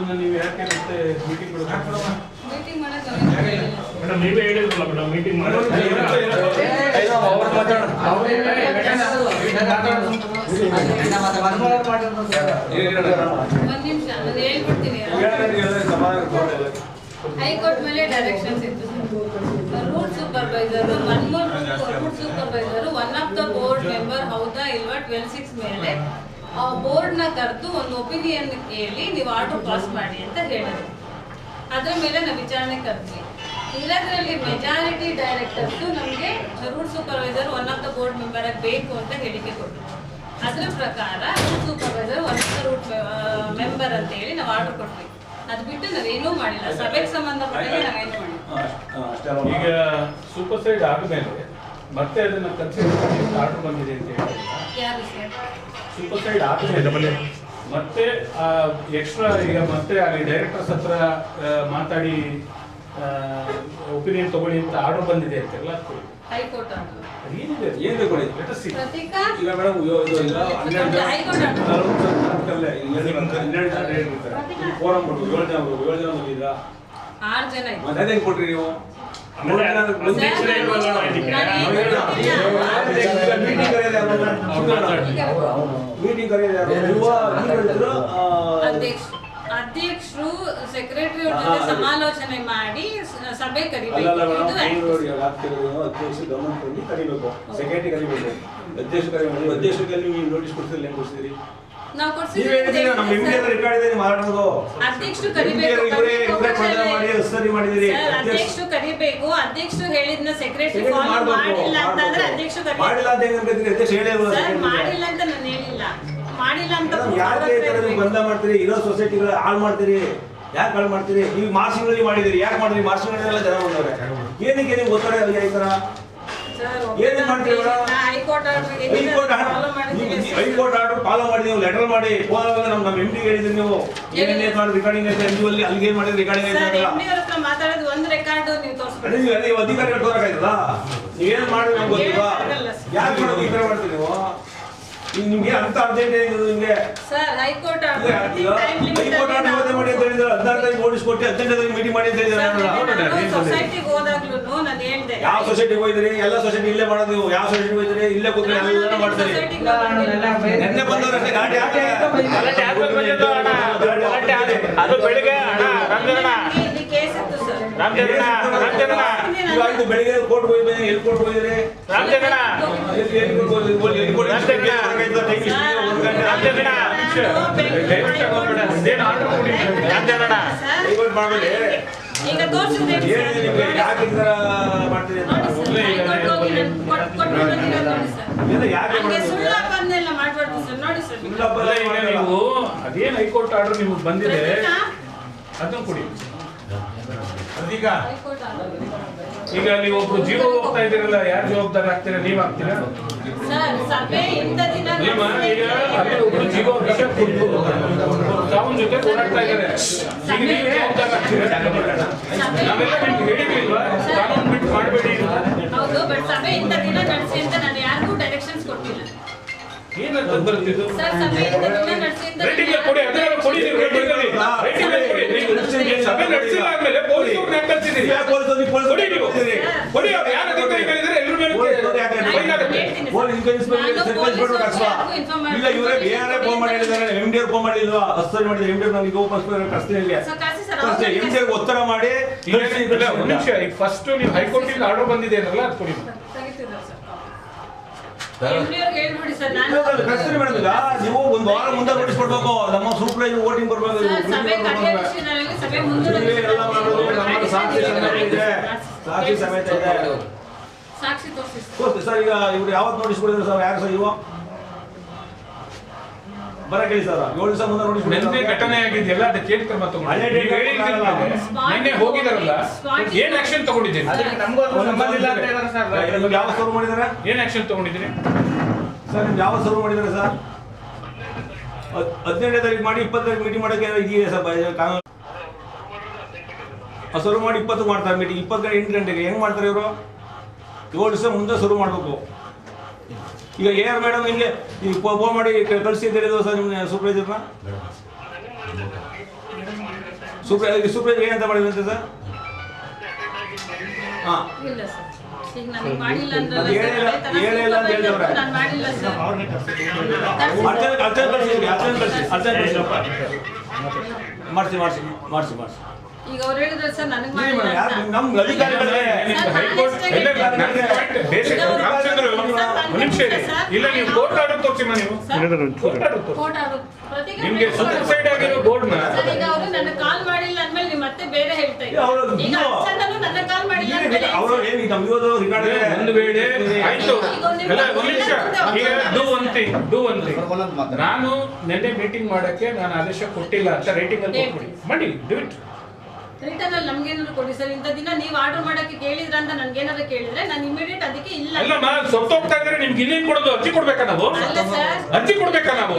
Meeting meeting ಮಾಡಕ್ ಅವ್ರಿಗೆ ಹೇಳಿಲ್ಲ. ಮೇಡಮ್ ನೀವೇ ಹೇಳಿದ್ರಲ್ಲ ಮೇಡಮ್ ಮೀಟಿಂಗ್ ಮಾಡಿ ಒಂದ್ ನಿಮಿಷ ನಾನು ಹೇಳ್ಬಿಡ್ತೀನಿ ಹೈಕೋರ್ಟ್ ಮೇಲೆ ಡೈರೆಕ್ಷನ್ಸ್ ಇತ್ತು route supervisor one more route supervisor one of the board member ಹೌದಾ ಇಲ್ವಾ ಟ್ವೆಲ್ ಸಿಕ್ಸ್ ಮೇಲೆ. ಆ ಬೋರ್ಡ್ನ ಕರೆದು ಒಂದು ಒಪಿನಿಯನ್ ಕೇಳಿ ನೀವು ಆರ್ಡರ್ ಪಾಸ್ ಮಾಡಿ ಅಂತ ಹೇಳಿದ್ರು. ಅದರ ಮೇಲೆ ನಾವು ವಿಚಾರಣೆ ಕರೆದ್ವಿ. ಇಲ್ಲದ್ರಲ್ಲಿ ಮೆಜಾರಿಟಿ ಡೈರೆಕ್ಟರ್ಸು ನಮಗೆ ಜರೂರ್ supervisor one of the board member ಆಗಿ ಬೇಕು ಅಂತ ಹೇಳಿಕೆ ಕೊಟ್ಟರು ಅದ್ರ ಪ್ರಕಾರ supervisor one of the route member ಅಂತ ಹೇಳಿ ನಾವು ಆರ್ಡರ್ ಕೊಟ್ವಿ. ಅದು ಬಿಟ್ಟು ನಾವೇನೂ ಮಾಡಿಲ್ಲ. ಸಭೆಗೆ ಸಂಬಂಧಪಟ್ಟಂಗೆ ನಾವೇನು ಮಾಡಿಲ್ಲ ಈಗ ಸೂಪರ್ ಸೈಡ್ ಆದ್ಮೇಲೆ ಮತ್ತೆ ಅದನ್ನು ಕನ್ಸಿಡರ್ ಮಾಡಿ ಆರ್ಡರ್ ಬಂದಿದೆ ಅಂತ ಹೇಳಿ ಸೂಪರ್ ಸೈಡ್ ಮತ್ತೆ ಎಕ್ಸ್ಟ್ರಾ ಈಗ ಮತ್ತೆ ಅಲ್ಲಿ ಡೈರೆಕ್ಟರ್ಸ್ ಹತ್ರ ಆ, ಮಾತಾಡಿ ಒಪಿನಿಯನ್ ತಗೊಳ್ಳಿ ಅಂತ ಆರ್ಡರ್ ಬಂದಿದೆ ಅಂತೆಲ್ಲ. ಹೈಕೋರ್ಟ್ ಏನಿದೆ. ಪ್ರತೀಕಾ? ಈಗ ಮೇಡಮ್ ಹನ್ನೆರಡು ಜನ ಏಳು ಜನ ಏಳು ಜನ ಬಂದಿದ್ರಾ? ಮತ್ತೆ ಅದೇನ್ ಕೊಟ್ರಿ ನೀವು? ಮೀಟಿಂಗ್ ಅಧ್ಯಕ್ಷರು ಸೆಕ್ರೆಟರಿ ಜೊತೆ ಸಮಾಲೋಚನೆ ಮಾಡಿ ಸಭೆ ಕರಿಬೇಕು ಅಧ್ಯಕ್ಷ ಗಮನ ಕರಿಬೇಕು. ಸೆಕ್ರೆಟರಿ ಕರಿಬೇಕು. ಅಧ್ಯಕ್ಷ ಕರಿಬೇಕು. ಅಧ್ಯಕ್ಷರಿಗೆ ನೀವು ನೋಟಿಸ್ ಕೊಡ್ತಿರಲಿಲ್ಲ ಹೆಂಗ್ ಕೊಡ್ತಿದ್ರಿ ನಾವು ಅಧ್ಯಕ್ಷರು ಕರಿಬೇಕು. ಅಧ್ಯಕ್ಷರು ಹೇಳಿದ್ನ ಸೆಕ್ರೆಟರಿ ಮಾಡಿಲ್ಲ ಅಂತಂದ್ರೆ. ಅಧ್ಯಕ್ಷರು ಮಾಡಿಲ್ಲ ಅಂತ ನಾನು ಹೇಳಿಲ್ಲ. ಮಾಡಿಲ್ಲ ಅಂತ ಯಾಕೆ ಈ ನೀವು ಕೊಡ್ಬೇಕು. ಮಾಡ್ತೀರಿ ಇರೋ ಸೊಸೈಟಿಗಳು ಹಾಳು ಮಾಡ್ತೀರಿ ಯಾಕೆ ಹಾಳು ಮಾಡ್ತೀರಿ? ನೀವು ಮಾರ್ಸಿಂಗ್ನಲ್ಲಿ ಮಾಡಿದಿರಿ ಯಾಕೆ ಮಾಡಿದ್ರಿ? ಮಾರ್ಸಿಂಗ್ನಲ್ಲೆಲ್ಲ ಜನ ಬಂದವ್ರೆ. ಏನಕ್ಕೆ ನೀವು ಗೊತ್ತಾಗ ಈ ಸರ್, ಏನ್? ನಾ high court order high court order follow ಮಾಡಿ ನೀವು ಲೆಟರ್ ಮಾಡಿ ಫೋನ್ ನಮ್ಮ ನಮ್ಮ ಎಂ ಡಿ ಹೇಳಿದ್ರಿ ನೀವು. ಏನೇನು ಮಾಡಿ ರೆಕಾರ್ಡಿಂಗ್ ಐತೆ ನೀವು ಅಲ್ಲಿ ಅಲ್ಲಿಗೆ ಏನು ಮಾಡಿದ್ರಿ ರೆಕಾರ್ಡಿಂಗ್ ಐತೆ ಎಂ ಮಾತಾಡೋದು ಒಂದು ರೆಕಾರ್ಡ್ ನೀವು ತೋರಿಸ್ಬೇಕು ನೀವು ಅಧಿಕಾರಿಗಳು ತೋರಕಾಯ್ತದ ನೀವೇನ್ ಮಾಡಿ ಗೊತ್ತಿಲ್ಲ. ಯಾಕೆ ಮಾಡೋದು ಈ ತರ ಮಾಡ್ತೀರಿ ನೀವು? ನಿಮ್ಗೆ ಅಂತ ಅರ್ಜೆಂಟ್ ಏನಿದೆ ನಿಮ್ಗೆ? ಸರ್ ಹೈಕೋರ್ಟ್ ಹೈಕೋರ್ಟ್ ಆರ್ಡರ್ ಇವತ್ತೇ ಮಾಡಿ ಅಂತ ಹೇಳಿದ್ರು ಹದಿನಾರು ತಾರೀಕು ನೋಟಿಸ್ ಕೊಟ್ಟು ಹದಿನೆಂಟು ತಾರೀಕು ಮೀಟಿಂಗ್ ಮಾಡಿ ಅಂತ ಹೇಳಿದ್ರೆ ಸೊಸೈಟಿಗೆ ಹೋದಾಗ್ಲೂ ನಾನು ಹೇಳ್ತೆ ಯಾವ ಸೊಸೈಟಿಗೆ ಹೋಗಿದ್ರಿ? ಎಲ್ಲ ಸೊಸೈಟಿ ಇಲ್ಲೇ ಮಾಡೋದು. ನೀವು ಯಾವ ಸೊಸೈಟಿಗೆ ಹೋಗಿದ್ರಿ? ಇಲ್ಲೇ ಕೂತ್ಕೊಂಡು ಎಲ್ಲ ಮಾಡ್ತೀರಿ. ನೆನ್ನೆ ಬಂದವರಷ್ಟೇ ಗಾಡಿ ಯಾಕೆ? ಅದು ಬೆಳಿಗ್ಗೆ ಅಣ್ಣ ರಾಮಚಂದ್ರಣ್ಣ ಆಯ್ತು ಬೆಳಿಗ್ಗೆ ಕೋರ್ಟ್ ಹೋಗಿದ್ದೀನಿ ಎಲ್ಲಿ ಕೋರ್ಟ್ ಯಾಕೆ ಈ ಥರ ಮಾಡ್ತೀರಿ ಅದೇನು ಹೈಕೋರ್ಟ್ ಆರ್ಡರ್ ನಿಮಗೆ ಬಂದಿದೆ? ಅದನ್ನ ಕೊಡಿ. ಅದೀಗ ಈಗ ನೀವು ಒಬ್ರು ಜೀವ ಹೋಗ್ತಾ ಇದ್ದೀರಲ್ಲ ಯಾರು ಜವಾಬ್ದಾರ ಆಗ್ತೀರಾ ನೀವ್ ಆಗ್ತೀರಾ ಒಬ್ರು ಜೀವ ಸಾವನ್ ಜೊತೆ ಓಡಾಡ್ತಾ ಇದ್ದಾರೆ. ಈಗ ನೀವು ಜವಾಬ್ದಾರಿ ಆಗ್ತೀರಾ ನಾವೆಲ್ಲ ನಿಮ್ಗೆ ಹೇಳಿರ್ಲಿಲ್ವಾ ಕಾನೂನು ಬಿಟ್ಟು ಮಾಡಬೇಡಿ ಇಲ್ಲ ಇವರೇ ಬೇರೆ ಫೋನ್ ಮಾಡಿದ್ದಾರೆ. ಎಂ ಡಿ ಫೋನ್ ಮಾಡಿಲ್ವಾ ಮಾಡಿದ್ರೆ. ಎಂ ಡಿ ನಮಗೆ ಓಪನ್ ಕಳಿಸ್ತೀನಿ ಇಲ್ಲಿ ಸರ್ ಕಳ್ಸಿ ಸರ್ ಕಳಿಸ್ತೀನಿ ಎಂ ಡಿ ಒತ್ತಡ ಮಾಡಿ ಫಸ್ಟ್ ನೀವು ಹೈಕೋರ್ಟ್ ಆರ್ಡರ್ ಬಂದಿದೆ ಅನ್ನಲ್ಲ ಅದು ಕೊಡಿ. ಮೇಡಮ್ ಈಗ ನೀವು ಒಂದು ವಾರ ಮುಂದೆ ನೋಟಿಸ್ ಕೊಡ್ಬೇಕು ನಮ್ಮ ಸೂಪರ್ವೈಸರ್ ವೋಟಿಂಗ್ ಬರ್ಬೇಕು. ಎಲ್ಲ ಮಾಡೋದು ನಮ್ಮ ಸಾಕ್ಷಿ ಸಮೇತ ಇದೆ. ಸಾಕ್ಷಿ ಸಮೇತ ಇದೆ. ಸರ್. ತೋರಿಸ್ತೀವಿ ಸರ್ ಈಗ ಇವ್ರು ಯಾವತ್ತು ನೋಟಿಸ್ ಕೊಡಿದ್ರು ಸರ್? ಯಾರು ಸರ್ ಇವು ಬರಕ್ಕೆ ಸರ್ ಏಳು ದಿವಸ ಮುಂದೆ ನೋಟಿಸ್ ನಿನ್ನೆ ಘಟನೆ ಅದಕ್ಕೆ ಏನ್ ಕ್ರಮ ತಗೊಂಡು. ನೀವು ಹೇಳಿದ್ಮೇಲೆ ನಿನ್ನೆ ಹೋಗಿದಾರಲ್ಲ. ಏನ್ ಆಕ್ಷನ್ ತಗೊಂಡಿದ್ದೀರಿ? ಅದಕ್ಕೆ ನಮಗೂ ಅದು ಇಲ್ಲ ಅಂತ ಹೇಳಿದಾರೆ ಸರ್. ನಿಮ್ಗೆ ಯಾವ ಸರ್ವ್ ಮಾಡಿದ್ದಾರೆ? ಏನ್ ಆಕ್ಷನ್ ತಗೊಂಡಿದ್ದೀರಿ? ಸರ್ ನಿಮ್ಗೆ ಯಾವ ಸರ್ವ್ ಮಾಡಿದಾರೆ ಸರ್? ಹದ್- ಹದಿನೆಂಟನೇ ತಾರೀಕು ಮಾಡಿ ಇಪ್ಪತ್ತು ತಾರೀಕು ಮೀಟಿಂಗ್ ಮಾಡೋಕೆ ಇದೆಯಾ ಸರ್. ಕಾನೂನು ಸರ್ವ್ ಮಾಡಿ ಇಪ್ಪತ್ತು ಮಾಡ್ತಾರೆ ಮೀಟಿಂಗ್ ಇಪ್ಪತ್ತು ಗಂಟೆ ಎಂಟು ಗಂಟೆಗೆ. ಹೆಂಗ್ ಮಾಡ್ತಾರೆ ಇವರು? ಏಳು ದಿವಸ ಮುಂದೆ ಶುರು ಮಾಡಬೇಕು. ಈಗ ಎ ಆರ್ ಮೇಡಮ್ ನಿಮಗೆ ಈಗ ಫೋನ್ ಮಾಡಿ ಕಳಿಸಿದ್ದೀರಿ ಸರ್ ನಿಮ್ಮ ಸೂಪರ್ವೈಸರ್ನ ಸೂಪರ್ ಸೂಪರ್ವೈಸರ್ ಏನಂತ ಮಾಡಿದ್ರಿ ಸರ್? ಹಾ. ಇಲ್ಲ ಸರ್. ಈಗ ನನಗೆ ಮಾಡಿಲ್ಲ ಅಂದ್ರಲ್ಲ ಅದು ಹೇಳಿಲ್ಲ- ಅಂತ ಹೇಳಿದವ್ರೆ. ನಾನು ಮಾಡಿಲ್ಲ ಸರ್. ಅರ್ಚನೆ ಅರ್ಚನೆ ಕಳಿಸಿ ಅರ್ಚನೆ ಕಳಿಸಿ. ಅರ್ಚನೆ ಕಳಿಸಿ ಮಾಡಿಸಿ ಮಾಡಿಸಿ ಮಾಡಿಸಿ ಮಾಡಿಸಿ. ಈಗ ಅವ್ರು ಹೇಳಿದ್ರೆ ಸರ್ ನನಗೆ ನೀವು ಮಾಡಿಲ್ಲ ಅಂತ. ನಮ್ಮ ಅಧಿಕಾರಿಗಳೇ ಹೈಕೋರ್ಟ್ ನಾನು ಇಲ್ಲ ನನ್ನ ಪಾಯಿಂಟ್ ಬೇಸಿಕ್ ರಾಮಚಂದ್ರ ಒಂದು ನಿಮಿಷ ಇರಿ. ಇಲ್ಲ ನೀವು ಕೋರ್ಟ್ ಆರ್ಡರ್ ತೋರಿಸಿಮ್ಮ ನೀವು. ಕೋರ್ಟ್ ಆರ್ಡರ್ ತೋರಿಸಿ. ಕೋರ್ಟ್ ಆಡು. ಪ್ರತಿಗೆ ನಿಮ್ಗೆ ಸೂಸೈಡ್ ಆಗಿರೋ ಬೋರ್ಡ್ನ ಸರ್ ಈಗ ಅವರು ನನ್ನ ಕಾಲ್ ಮಾಡಿಲ್ಲ ಅಂದ್ಮೇಲೆ ನೀವು ಮತ್ತೆ ಬೇರೆ ಹೇಳ್ತಾ ಏ, ಅವ್ರು ಈಗ ನೀವು- ಅರ್ಚನನು ನನ್ನ ಕಾಲ್ ಮಾಡಿಲ್ಲ ಅಂದ್ಮೇಲೆ ಅವರು ಏನು ನಮ್ಮ ಇವತ್ತು ರಿಕಾರ್ಡ್ ಇದೆ. ಒಂದು ವೇಳೆ ಆಯ್ತು. ಅಲ್ಲ ಒಂದು ನಿಮಿಷ. ಈಗ do one thing do one thing ನಾನು ನಿನ್ನೆ ಮೀಟಿಂಗ್ ಮಾಡಕ್ಕೆ ನಾನು ಆದೇಶ ಕೊಟ್ಟಿಲ್ಲ ಅಂತ ರೈಟಿಂಗ್ ಅಲ್ಲಿ ಕೊಟ್ಬಿಡಿ. ಮಾಡಿ ಡು ಇಟ್ ರಿಟರ್ನ್ ಅಲ್ಲಿ ನಮ್ಗೇನಾದ್ರು ಕೊಡಿ ಸರ್ ಇಂಥ ದಿನ ನೀವು ಆರ್ಡರ್ ಮಾಡಕ್ಕೆ ಕೇಳಿದ್ರ ಅಂತ ನನ್ಗೇನಾದ್ರು ಕೇಳಿದ್ರೆ ನಾನು ಇಮಿಡಿಯೇಟ್ ಅದಕ್ಕೆ ಇಲ್ಲ. ಅಲ್ಲ ಸೊಪ್ಪು ಹೋಗ್ತಾ ಇದ್ರೆ ನಿಮ್ಗೆ ಇನ್ನೇನ್ ಕೊಡೋದು? ಅರ್ಜಿ ಕೊಡ್ಬೇಕಾ ನಾವು? ಅಲ್ಲ ಸರ್. ಅರ್ಜಿ ಕೊಡ್ಬೇಕಾ ನಾವು?